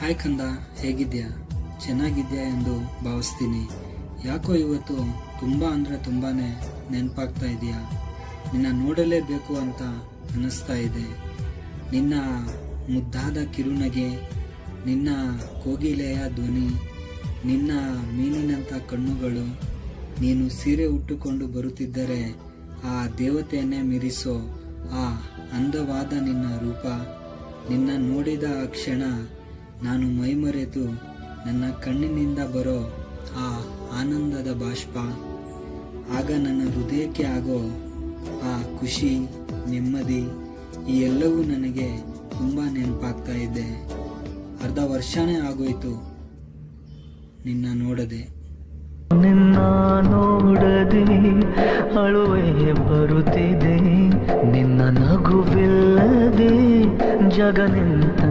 Hi ಕಂದ ಹೇಗಿದ್ಯಾ ಚೆನ್ನಾಗಿದ್ಯಾ ಎಂದು ಭಾವಿಸ್ತೀನಿ. ಯಾಕೋ ಇವತ್ತು ತುಂಬ ಅಂದರೆ ತುಂಬಾನೇ ನೆನಪಾಗ್ತಾ ಇದೆಯಾ? ನಿನ್ನ ನೋಡಲೇಬೇಕು ಅಂತ ಅನ್ನಿಸ್ತಾ ಇದೆ. ನಿನ್ನ ಮುದ್ದಾದ ಕಿರುನಗೆ, ನಿನ್ನ ಕೋಗಿಲೆಯ ಧ್ವನಿ, ನಿನ್ನ ಮೀನಿನಂಥ ಕಣ್ಣುಗಳು, ನೀನು ಸೀರೆ ಉಟ್ಟುಕೊಂಡು ಬರುತ್ತಿದ್ದರೆ ಆ ದೇವತೆಯನ್ನೇ ಮೀರಿಸೋ ಆ ಅಂದವಾದ ನಿನ್ನ ರೂಪ, ನಿನ್ನ ನೋಡಿದ ಕ್ಷಣ ನಾನು ಮೈಮರೆತು ನನ್ನ ಕಣ್ಣಿನಿಂದ ಬರೋ ಆ ಆನಂದದ ಬಾಷ್ಪ, ಆಗ ನನ್ನ ಹೃದಯಕ್ಕೆ ಆಗೋ ಆ ಖುಷಿ, ನೆಮ್ಮದಿ, ಈ ಎಲ್ಲವೂ ನನಗೆ ತುಂಬ ನೆನಪಾಗ್ತಾ ಇದೆ. ಅರ್ಧ ವರ್ಷನೇ ಆಗೋಯ್ತು ನಿನ್ನ ನೋಡದೆ. ನಿನ್ನ ನೋಡದೆ ಅಳುವೆ ಬರುತ್ತಿದೆ. ನಿನ್ನ ನಗುವಿಲ್ಲದೆ ಜಗ ನಿಂತಂದಿದೆ